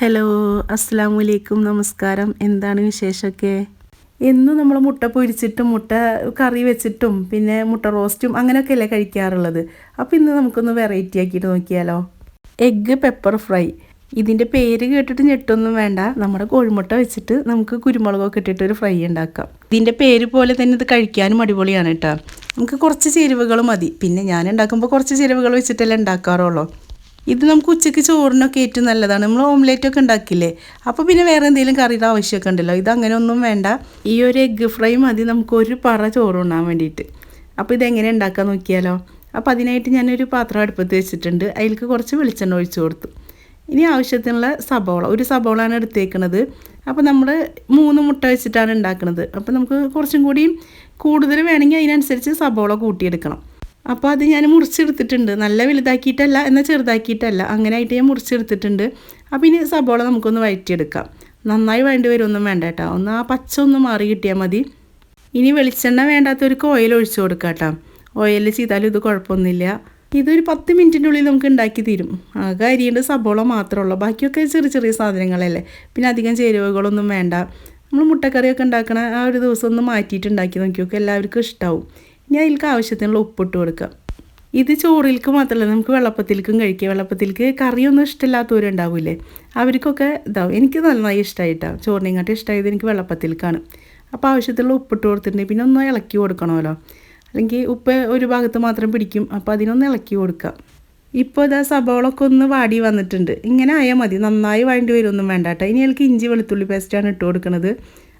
Hello അസ്സാം വലൈക്കും നമസ്കാരം എന്താണ് വിശേഷമൊക്കെ ഇന്ന് നമ്മൾ മുട്ട പൊരിച്ചിട്ടും മുട്ട കറി വെച്ചിട്ടും പിന്നെ മുട്ട റോസ്റ്റും അങ്ങനെയൊക്കെ അല്ലേ കഴിക്കാറുള്ളത്. അപ്പോൾ ഇന്ന് നമുക്കൊന്ന് വെറൈറ്റി ആക്കിയിട്ട് നോക്കിയാലോ? എഗ്ഗ് പെപ്പർ ഫ്രൈ ഇതിന്റെ പേര് കേട്ടിട്ട് ഞെട്ടൊന്നും വേണ്ട. നമ്മുടെ കോഴിമുട്ട വെച്ചിട്ട് നമുക്ക് കുരുമുളകൊക്കെ ഇട്ടിട്ട് ഒരു ഫ്രൈ ഉണ്ടാക്കാം. ഇതിന്റെ പേര് പോലെ തന്നെ ഇത് കഴിക്കാനും അടിപൊളിയാണ് കേട്ടോ. നമുക്ക് കുറച്ച് ചേരുവകൾ മതി. പിന്നെ ഞാൻ ഉണ്ടാക്കുമ്പോൾ കുറച്ച് ചേരുവകൾ വെച്ചിട്ടല്ലേ ഉണ്ടാക്കാറുള്ളൂ. ഇത് നമുക്ക് ഉച്ചയ്ക്ക് ചോറിനൊക്കെ ഏറ്റവും നല്ലതാണ്. നമ്മൾ ഓംലേറ്റ് ഒക്കെ ഉണ്ടാക്കില്ലേ? അപ്പോൾ പിന്നെ വേറെ എന്തെങ്കിലും കറിയുടെ ആവശ്യമൊക്കെ ഉണ്ടല്ലോ. ഇത് അങ്ങനെ ഒന്നും വേണ്ട. ഈ ഒരു എഗ്ഗ് ഫ്രൈ മതി. നമുക്ക് ഒരു പറ ചോറ് ഉണ്ണാൻ വേണ്ടിയിട്ട്. അപ്പോൾ ഇതെങ്ങനെ ഉണ്ടാക്കാൻ നോക്കിയാലോ? അപ്പോൾ അതിനായിട്ട് ഞാനൊരു പാത്രം അടുപ്പത്ത് വെച്ചിട്ടുണ്ട്. അതിലേക്ക് കുറച്ച് വെളിച്ചെണ്ണ ഒഴിച്ചു കൊടുത്തു. ഇനി ആവശ്യത്തിനുള്ള സബോള. ഒരു സബോളാണ് എടുത്തേക്കുന്നത് അപ്പോൾ നമ്മൾ മൂന്ന് മുട്ട വെച്ചിട്ടാണ് ഉണ്ടാക്കുന്നത് അപ്പോൾ നമുക്ക് കുറച്ചും കൂടി കൂടുതൽ വേണമെങ്കിൽ അതിനനുസരിച്ച് സബോള കൂട്ടിയെടുക്കണം. അപ്പോൾ അത് ഞാൻ മുറിച്ചെടുത്തിട്ടുണ്ട്. നല്ല വലുതാക്കിയിട്ടല്ല എന്നാൽ ചെറുതാക്കിയിട്ടല്ല. അങ്ങനെ ആയിട്ട് ഞാൻ മുറിച്ചെടുത്തിട്ടുണ്ട്. അപ്പോൾ ഇനി സബോള നമുക്കൊന്ന് വഴറ്റിയെടുക്കാം. നന്നായി വേണ്ടി വരുമൊന്നും വേണ്ട കേട്ടോ. ഒന്ന് ആ പച്ച ഒന്ന് മാറി കിട്ടിയാൽ മതി. ഇനി വെളിച്ചെണ്ണ വേണ്ടാത്തവർക്ക് ഓയിൽ ഒഴിച്ചു കൊടുക്കാം കേട്ടോ. ഓയിൽ ചെയ്താലും ഇത് കുഴപ്പമൊന്നുമില്ല. ഇതൊരു പത്ത് മിനിറ്റിന്റെ ഉള്ളിൽ നമുക്ക് ഉണ്ടാക്കി തീരും. ആകെ അരിയേണ്ട സബോള മാത്രമേ ഉള്ളൂ. ബാക്കിയൊക്കെ ചെറിയ ചെറിയ സാധനങ്ങളല്ലേ. പിന്നെ അധികം ചേരുവകളൊന്നും വേണ്ട. നമ്മൾ മുട്ടക്കറിയൊക്കെ ഉണ്ടാക്കണ ആ ഒരു ദിവസം ഒന്ന് മാറ്റിയിട്ട് ഉണ്ടാക്കി നോക്കിയൊക്കെ എല്ലാവർക്കും ഇഷ്ടമാവും ഇനി അതിലേക്ക് ആവശ്യത്തിനുള്ള ഉപ്പിട്ട് കൊടുക്കുക. ഇത് ചോറിൽക്ക് മാത്രമല്ല നമുക്ക് വെള്ളപ്പത്തിലേക്കും കഴിക്കാം. വെള്ളപ്പത്തിലേക്ക് കറിയൊന്നും ഇഷ്ടമില്ലാത്തവരുണ്ടാവില്ലേ അവർക്കൊക്കെ ഇതാവും എനിക്ക് നന്നായി ഇഷ്ടമായിട്ടാണ് ചോറിനെങ്ങാട്ട് ഇഷ്ടമായത് എനിക്ക് വെള്ളപ്പത്തിലേക്കാണ് അപ്പോൾ ആവശ്യത്തിലുള്ള ഉപ്പിട്ട് കൊടുത്തിട്ടുണ്ടെങ്കിൽ പിന്നെ ഒന്ന് ഇളക്കി കൊടുക്കണമല്ലോ. അല്ലെങ്കിൽ ഉപ്പ് ഒരു ഭാഗത്ത് മാത്രം പിടിക്കും. അപ്പോൾ അതിനൊന്ന് ഇളക്കി കൊടുക്കുക. ഇപ്പോൾ ഇതാ സബോളൊക്കെ ഒന്ന് വാടി വന്നിട്ടുണ്ട്. ഇങ്ങനെ ആയാൽ മതി. നന്നായി വാണ്ടി വരുമൊന്നും വേണ്ട കേട്ടോ. ഇനി എനിക്ക് ഇഞ്ചി വെളുത്തുള്ളി പേസ്റ്റാണ് ഇട്ട് കൊടുക്കുന്നത്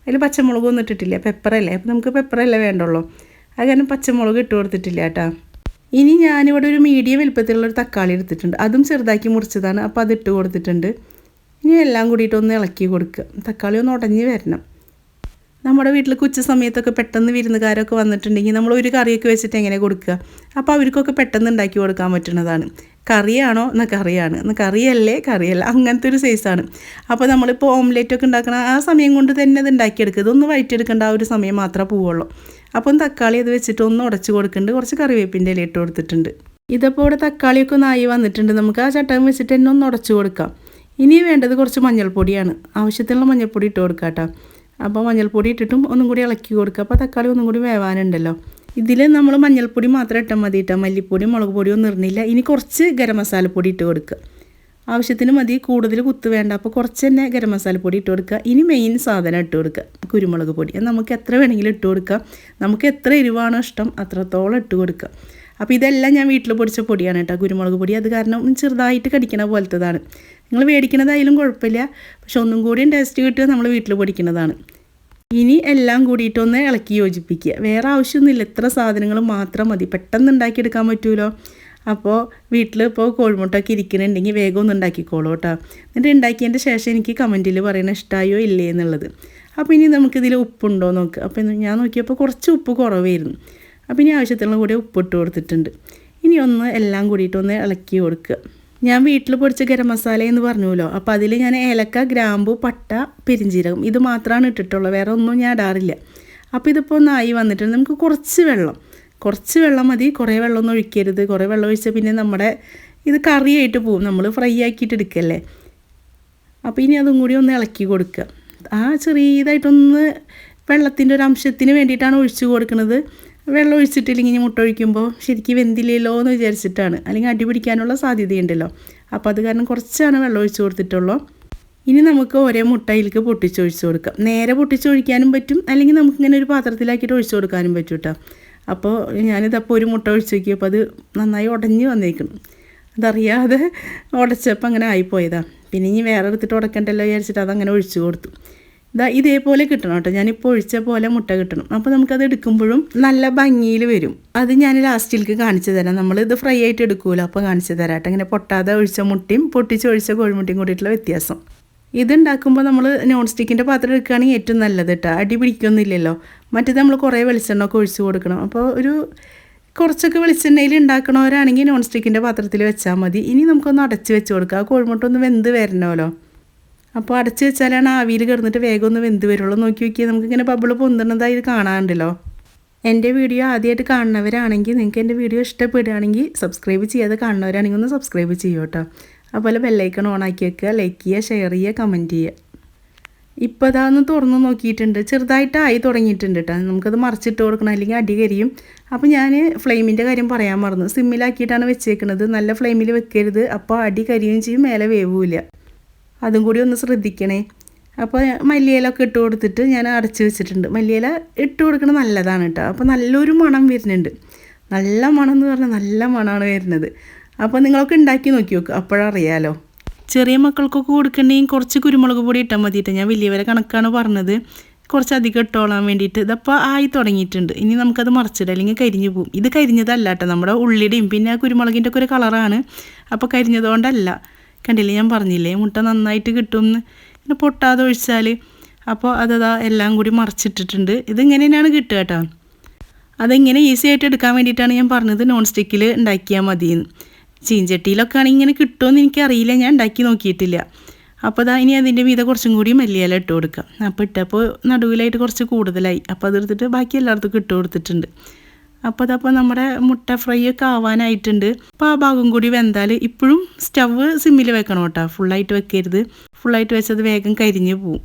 അതിൽ പച്ചമുളകൊന്നും ഇട്ടിട്ടില്ല. പെപ്പറല്ലേ അപ്പോൾ നമുക്ക് പെപ്പറല്ലേ വേണ്ടുള്ളൂ. കാരണം പച്ചമുളക് ഇട്ട് കൊടുത്തിട്ടില്ല കേട്ടോ. ഇനി ഞാനിവിടെ ഒരു മീഡിയം വലുപ്പത്തിലുള്ള ഒരു തക്കാളി എടുത്തിട്ടുണ്ട്. അതും ചെറുതാക്കി മുറിച്ചതാണ്. അപ്പോൾ അത് ഇട്ട് കൊടുത്തിട്ടുണ്ട്. ഇനി എല്ലാം കൂടിയിട്ട് ഒന്ന് ഇളക്കി കൊടുക്കുക. തക്കാളി ഒന്ന് ഉടഞ്ഞ് വരണം. നമ്മുടെ വീട്ടിൽ ഉച്ച സമയത്തൊക്കെ പെട്ടെന്ന് വിരുന്നുകാരൊക്കെ വന്നിട്ടുണ്ടെങ്കിൽ നമ്മൾ ഒരു കറിയൊക്കെ വെച്ചിട്ട് എങ്ങനെ കൊടുക്കുക? അപ്പോൾ അവർക്കൊക്കെ പെട്ടെന്ന് ഉണ്ടാക്കി കൊടുക്കാൻ പറ്റുന്നതാണ്. കറിയാണോ എന്നാൽ കറിയാണ് എന്നാൽ കറിയല്ലേ? കറിയല്ല. അങ്ങനത്തെ ഒരു സൈസാണ് അപ്പോൾ നമ്മളിപ്പോൾ ഓംലേറ്റ് ഒക്കെ ഉണ്ടാക്കണം ആ സമയം കൊണ്ട് തന്നെ അത് ഉണ്ടാക്കിയെടുക്കുക. ഇതൊന്ന് വഴറ്റിയെടുക്കേണ്ട ആ ഒരു സമയം മാത്രമേ പോവുള്ളൂ. അപ്പം തക്കാളി അത് വെച്ചിട്ട് ഒന്ന് ഉടച്ച് കൊടുക്കുന്നുണ്ട്. കുറച്ച് കറിവേപ്പിന്റെ ഇല ഇട്ട് കൊടുത്തിട്ടുണ്ട്. ഇതപ്പോൾ ഇവിടെ തക്കാളിയൊക്കെ ഒന്ന് ആയി വന്നിട്ടുണ്ട്. നമുക്ക് ആ ചട്ടകം വെച്ചിട്ട് തന്നെ ഒന്ന് ഉടച്ചു കൊടുക്കാം. ഇനി വേണ്ടത് കുറച്ച് മഞ്ഞൾപ്പൊടിയാണ്. ആവശ്യത്തിനുള്ള മഞ്ഞൾപ്പൊടി ഇട്ട് കൊടുക്കാം കേട്ടോ അപ്പോൾ മഞ്ഞൾപ്പൊടി ഇട്ടിട്ടും ഒന്നും കൂടി ഇളക്കി കൊടുക്കുക. അപ്പോൾ തക്കാളി ഒന്നും കൂടി വേവാനുണ്ടല്ലോ. ഇതിൽ നമ്മൾ മഞ്ഞൾപ്പൊടി മാത്രം ഇട്ടാൽ മതി ഇട്ടാൽ മല്ലിപ്പൊടി മുളക് ഒന്നും ഇടുന്നില്ല. ഇനി കുറച്ച് ഗരം മസാലപ്പൊടി ഇട്ട് കൊടുക്കുക. ആവശ്യത്തിന് മതി കൂടുതൽ കുത്ത് വേണ്ട. അപ്പോൾ കുറച്ച് തന്നെ ഗരം മസാലപ്പൊടി ഇട്ട് കൊടുക്കുക. ഇനി മെയിൻ സാധനം ഇട്ട് കൊടുക്കുക. കുരുമുളക് പൊടി. നമുക്ക് എത്ര വേണമെങ്കിലും ഇട്ട് കൊടുക്കാം. നമുക്ക് എത്ര എരിവാണോ ഇഷ്ടം അത്രത്തോളം ഇട്ട് കൊടുക്കുക. അപ്പോൾ ഇതെല്ലാം ഞാൻ വീട്ടിൽ പൊടിച്ച പൊടിയാണ് കേട്ടോ കുരുമുളക് പൊടി. അത് കാരണം ചെറുതായിട്ട് കടിക്കണ പോലത്തതാണ്. നിങ്ങൾ മേടിക്കണതായാലും കുഴപ്പമില്ല പക്ഷെ ഒന്നും കൂടിയും ടേസ്റ്റ് കിട്ടുക നമ്മൾ വീട്ടിൽ പൊടിക്കുന്നതാണ് ഇനി എല്ലാം കൂടിയിട്ടൊന്ന് ഇളക്കി യോജിപ്പിക്കുക. വേറെ ആവശ്യമൊന്നുമില്ല ഇത്ര സാധനങ്ങൾ മാത്രം മതി. പെട്ടെന്ന് ഉണ്ടാക്കിയെടുക്കാൻ പറ്റുമല്ലോ അപ്പോൾ വീട്ടിൽ ഇപ്പോൾ കോഴിമുട്ടൊക്കെ ഇരിക്കുന്നുണ്ടെങ്കിൽ വേഗം ഒന്ന് ഉണ്ടാക്കിക്കോളൂ കേട്ടോ. എന്നിട്ട് ഉണ്ടാക്കിയതിന്റെ ശേഷം എനിക്ക് കമന്റിൽ പറയണ ഇഷ്ടമായോ ഇല്ലേ എന്നുള്ളത്. അപ്പോൾ ഇനി നമുക്കിതിൽ ഉപ്പുണ്ടോ നോക്കുക അപ്പോൾ ഞാൻ നോക്കിയപ്പോൾ കുറച്ച് ഉപ്പ് കുറവായിരുന്നു. അപ്പോൾ ഇനി ആവശ്യത്തിനുള്ള കൂടെ ഉപ്പിട്ട് കൊടുത്തിട്ടുണ്ട്. ഇനി ഒന്ന് എല്ലാം കൂടിയിട്ട് ഒന്ന് ഇളക്കി കൊടുക്കുക. ഞാൻ വീട്ടിൽ പൊടിച്ച ഗരം മസാല എന്ന് പറഞ്ഞുല്ലോ. അപ്പോൾ അതിൽ ഞാൻ ഏലക്ക ഗ്രാമ്പു പട്ട പെരിഞ്ചീരകം ഇത് മാത്രമാണ് ഇട്ടിട്ടുള്ളത്. വേറെ ഒന്നും ഞാൻ ഇടാറില്ല. അപ്പോൾ ഇതിപ്പോൾ ഒന്നായി വന്നിട്ടുണ്ട്. നമുക്ക് കുറച്ച് വെള്ളം. കുറച്ച് വെള്ളം മതി. കുറേ വെള്ളമൊന്നും ഒഴിക്കരുത്. കുറേ വെള്ളം ഒഴിച്ചാൽ പിന്നെ നമ്മുടെ ഇത് കറിയായിട്ട് പോവും. നമ്മൾ ഫ്രൈ ആക്കിയിട്ട് എടുക്കല്ലേ. അപ്പോൾ ഇനി അതും കൂടി ഒന്ന് ഇളക്കി കൊടുക്കുക. ആ ചെറിയതായിട്ടൊന്ന് വെള്ളത്തിന്റെ ഒരു അംശത്തിന് വേണ്ടിയിട്ടാണ് ഒഴിച്ചു കൊടുക്കുന്നത്. വെള്ളം ഒഴിച്ചിട്ടില്ലെങ്കിൽ ഇനി മുട്ട ഒഴിക്കുമ്പോൾ ശരിക്കും വെന്തില്ലല്ലോ എന്ന് വിചാരിച്ചിട്ടാണ്. അല്ലെങ്കിൽ അടി പിടിക്കാനുള്ള സാധ്യതയുണ്ടല്ലോ. അപ്പോൾ അത് കാരണം കുറച്ചാണ് വെള്ളം ഒഴിച്ചു കൊടുത്തിട്ടുള്ളൂ. ഇനി നമുക്ക് ഒരേ മുട്ടയിലേക്ക് പൊട്ടിച്ചൊഴിച്ച് കൊടുക്കാം. നേരെ പൊട്ടിച്ചൊഴിക്കാനും പറ്റും. അല്ലെങ്കിൽ നമുക്കിങ്ങനെ ഒരു പാത്രത്തിലാക്കിയിട്ട് ഒഴിച്ചു കൊടുക്കാനും പറ്റും കേട്ടോ അപ്പോൾ ഞാനിതപ്പോൾ ഒരു മുട്ട ഒഴിച്ച് നോക്കിയപ്പോൾ അത് നന്നായി ഉടഞ്ഞ് വന്നേക്കണം അതറിയാതെ ഉടച്ചപ്പോൾ അങ്ങനെ ആയിപ്പോയതാണ് പിന്നെ ഇനി വേറെ എടുത്തിട്ട് ഉടക്കണ്ടല്ലോ വിചാരിച്ചിട്ട് അതങ്ങനെ ഒഴിച്ചു കൊടുത്തു. ഇതാ ഇതേപോലെ കിട്ടണം കേട്ടോ. ഞാനിപ്പോൾ ഒഴിച്ച പോലെ മുട്ട കിട്ടണം. അപ്പോൾ നമുക്കത് എടുക്കുമ്പോഴും നല്ല ഭംഗിയിൽ വരും. അത് ഞാൻ ലാസ്റ്റിലേക്ക് കാണിച്ചു തരാം. നമ്മൾ ഇത് ഫ്രൈ ആയിട്ട് എടുക്കുമല്ലോ അപ്പോൾ കാണിച്ചു തരാം കേട്ടോ. ഇങ്ങനെ പൊട്ടാതെ ഒഴിച്ച മുട്ടയും പൊട്ടിച്ച് ഒഴിച്ച കോഴിമുട്ടയും കൂടിയിട്ടുള്ള വ്യത്യാസം. ഇതുണ്ടാക്കുമ്പോൾ നമ്മൾ നോൺ സ്റ്റിക്കിന്റെ പാത്രം എടുക്കുകയാണെങ്കിൽ ഏറ്റവും നല്ലത് കേട്ടോ. അടി പിടിക്കൊന്നുമില്ലല്ലോ. മറ്റേത് നമ്മൾ കുറേ വെളിച്ചെണ്ണ ഒക്കെ ഒഴിച്ച് കൊടുക്കണം. അപ്പോൾ ഒരു കുറച്ചൊക്കെ വെളിച്ചെണ്ണയിൽ ഉണ്ടാക്കണവരാണെങ്കിൽ നോൺ സ്റ്റിക്കിന്റെ പാത്രത്തിൽ വെച്ചാൽ മതി. ഇനി നമുക്കൊന്ന് അടച്ച് വെച്ച് കൊടുക്കുക കോഴിമുട്ട ഒന്ന് വെന്ത് വരണമല്ലോ. അപ്പോൾ അടച്ച് വെച്ചാലാണ് ആവിയിൽ കിടന്നിട്ട് വേഗം ഒന്ന് വെന്ത് വരുള്ളൂ. നോക്കി നോക്കിയാൽ നമുക്കിങ്ങനെ ബബിൾ പൊന്തുന്നതായി കാണാറുണ്ടല്ലോ എന്റെ വീഡിയോ ആദ്യമായിട്ട് കാണുന്നവരാണെങ്കിൽ നിങ്ങൾക്ക് എന്റെ വീഡിയോ ഇഷ്ടപ്പെടുകയാണെങ്കിൽ സബ്സ്ക്രൈബ് ചെയ്യാതെ കാണുന്നവരാണെങ്കിൽ ഒന്ന് സബ്സ്ക്രൈബ് ചെയ്യൂ കേട്ടോ. അതുപോലെ ബെല്ലൈക്കൺ ഓണാക്കി വെക്കുക ലൈക്ക് ചെയ്യുക ഷെയർ ചെയ്യുക കമന്റ് ചെയ്യുക. ഇപ്പോൾ അതൊന്ന് തുറന്ന് നോക്കിയിട്ടുണ്ട്. ചെറുതായിട്ടായി തുടങ്ങിയിട്ടുണ്ട് കേട്ടോ. നമുക്കത് മറിച്ചിട്ട് കൊടുക്കണം അല്ലെങ്കിൽ അടി കരിയും. അപ്പോൾ ഞാൻ ഫ്ലെയിമിന്റെ കാര്യം പറയാൻ മറന്നു. സിമ്മിലാക്കിയിട്ടാണ് വെച്ചേക്കുന്നത് നല്ല ഫ്ലെയിമിൽ വെക്കരുത്. അപ്പോൾ അടി കരിയും ചെയ്യും മേലെ വേവില്ല അതും കൂടി ഒന്ന് ശ്രദ്ധിക്കണേ. അപ്പോൾ മല്ലിയിലൊക്കെ ഇട്ട് കൊടുത്തിട്ട് ഞാൻ അടച്ച് വെച്ചിട്ടുണ്ട്. മല്ലിയില ഇട്ട് കൊടുക്കുന്നത് നല്ലതാണ് കേട്ടോ. അപ്പോൾ നല്ലൊരു മണം വരുന്നുണ്ട്. നല്ല മണം എന്ന് പറഞ്ഞാൽ നല്ല മണമാണ് വരുന്നത്. അപ്പോൾ നിങ്ങളൊക്കെ ഉണ്ടാക്കി നോക്കി നോക്കുക അപ്പോഴറിയാലോ. ചെറിയ മക്കൾക്കൊക്കെ കൊടുക്കണമെങ്കിൽ കുറച്ച് കുരുമുളക് പൊടി ഇട്ടാൽ മതിയിട്ട് ഞാൻ വലിയവരെ കണക്കാണ് പറഞ്ഞത്. കുറച്ച് അധികം ഇട്ടോളാൻ വേണ്ടിയിട്ട്. ഇതപ്പോൾ ആയി തുടങ്ങിയിട്ടുണ്ട്. ഇനി നമുക്കത് മറിച്ചിടാം. അല്ലെങ്കിൽ കരിഞ്ഞു പോകും. ഇത് കരിഞ്ഞതല്ല കേട്ടോ. നമ്മുടെ ഉള്ളിയുടെയും പിന്നെ ആ കുരുമുളകിന്റെ ഒക്കെ ഒരു കളറാണ്. അപ്പോൾ കരിഞ്ഞതുകൊണ്ടല്ല. കണ്ടില്ലേ? ഞാൻ പറഞ്ഞില്ലേ മുട്ട നന്നായിട്ട് കിട്ടുമെന്ന് പിന്നെ പൊട്ടാതെ ഒഴിച്ചാൽ അപ്പോൾ അതതാ എല്ലാം കൂടി മറിച്ചിട്ടിട്ടുണ്ട്. ഇതിങ്ങനെ തന്നെയാണ് കിട്ടുക കേട്ടോ അതെങ്ങനെ ഈസി ആയിട്ട് എടുക്കാൻ വേണ്ടിയിട്ടാണ് ഞാൻ പറഞ്ഞത്. നോൺ സ്റ്റിക്കിൽ ഉണ്ടാക്കിയാൽ മതിയെന്ന് ചീഞ്ചട്ടിയിലൊക്കെ ആണെങ്കിൽ ഇങ്ങനെ കിട്ടുമെന്ന് എനിക്കറിയില്ല. ഞാൻ ഉണ്ടാക്കി നോക്കിയിട്ടില്ല. അപ്പോൾ അതാ ഇനി അതിന്റെ മീതെ കുറച്ചും കൂടി മല്ലിയില ഇട്ട് കൊടുക്കാം. അപ്പോൾ ഇട്ടപ്പോൾ നടുവിലായിട്ട് കുറച്ച് കൂടുതലായി. അപ്പോൾ അതെടുത്തിട്ട് ബാക്കി എല്ലായിടത്തും ഇട്ട് കൊടുത്തിട്ടുണ്ട്. അപ്പോൾ അതപ്പോൾ നമ്മുടെ മുട്ട ഫ്രൈ ഒക്കെ ആവാനായിട്ടുണ്ട്. അപ്പോൾ ആ ഭാഗം കൂടി വെന്താൽ ഇപ്പോഴും സ്റ്റവ് സിമ്മിൽ വെക്കണം കേട്ടോ. ഫുള്ളായിട്ട് വെക്കരുത്. ഫുള്ളായിട്ട് വെച്ചത് വേഗം കരിഞ്ഞ് പോവും.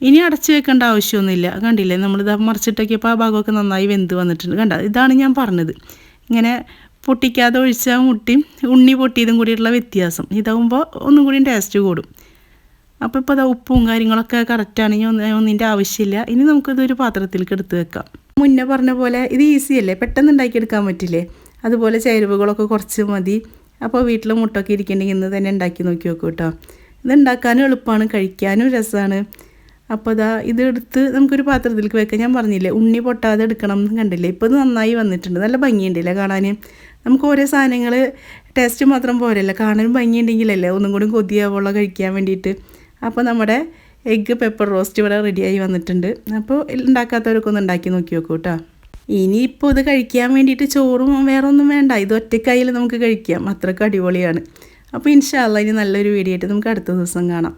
ഇനി അടച്ചു വെക്കേണ്ട ആവശ്യമൊന്നുമില്ല. കണ്ടില്ലേ? നമ്മളിത് മറിച്ചിട്ടൊക്കെയപ്പോൾ ആ ഭാഗമൊക്കെ നന്നായി വെന്ത് വന്നിട്ടുണ്ട്. കണ്ട? ഇതാണ് ഞാൻ പറഞ്ഞത്. ഇങ്ങനെ പൊട്ടിക്കാതെ ഒഴിച്ച മുട്ടി ഉണ്ണി പൊട്ടിയതും കൂടിയിട്ടുള്ള വ്യത്യാസം. ഇതാകുമ്പോൾ ഒന്നും കൂടി ടേസ്റ്റ് കൂടും. അപ്പോൾ ഇപ്പോൾ അതാ ഉപ്പും കാര്യങ്ങളൊക്കെ കറക്റ്റാണെങ്കിൽ ഒന്നിന്റെ ആവശ്യമില്ല. ഇനി നമുക്കിതൊരു പാത്രത്തിലേക്ക് എടുത്ത് വെക്കാം. മുന്നേ പറഞ്ഞ പോലെ ഇത് ഈസി അല്ലേ? പെട്ടെന്ന് ഉണ്ടാക്കിയെടുക്കാൻ പറ്റില്ലേ? അതുപോലെ ചേരുവകളൊക്കെ കുറച്ച് മതി. അപ്പോൾ വീട്ടിൽ മുട്ടൊക്കെ ഇരിക്കണമെങ്കിൽ ഇന്ന് തന്നെ ഉണ്ടാക്കി നോക്കി നോക്കൂ കേട്ടോ. ഇത് ഉണ്ടാക്കാനും എളുപ്പമാണ് കഴിക്കാനും രസമാണ്. അപ്പോൾ ഇതാ ഇത് എടുത്ത് നമുക്കൊരു പാത്രത്തിലേക്ക് വെക്കാം. ഞാൻ പറഞ്ഞില്ലേ ഉണ്ണി പൊട്ടാതെ എടുക്കണം എന്ന് കണ്ടില്ലേ? ഇപ്പോൾ ഇത് നന്നായി വന്നിട്ടുണ്ട്. നല്ല ഭംഗിയുണ്ടല്ലേ കാണാൻ? നമുക്ക് ഓരോ സാധനങ്ങൾ ടേസ്റ്റ് മാത്രം പോരല്ലോ. കാണാനും ഭംഗിയുണ്ടെങ്കിലല്ലേ ഒന്നും കൂടി കൊതിയാവുള്ള കഴിക്കാൻ വേണ്ടിയിട്ട്. അപ്പോൾ നമ്മുടെ എഗ്ഗ് പെപ്പർ റോസ്റ്റ് ഇവിടെ റെഡിയായി വന്നിട്ടുണ്ട്. അപ്പോൾ ഉണ്ടാക്കാത്തവരൊക്കെ ഒന്ന് ഉണ്ടാക്കി നോക്കി നോക്കൂ കേട്ടോ ഇനിയിപ്പോൾ ഇത് കഴിക്കാൻ വേണ്ടിയിട്ട് ചോറും വേറെ ഒന്നും വേണ്ട. ഇത് ഒറ്റക്കായാലും നമുക്ക് കഴിക്കാം. അത്രയ്ക്ക് അടിപൊളിയാണ്. അപ്പോൾ ഇൻഷാല്ല ഇനി നല്ലൊരു വീഡിയോ ആയിട്ട് നമുക്ക് അടുത്ത ദിവസം കാണാം.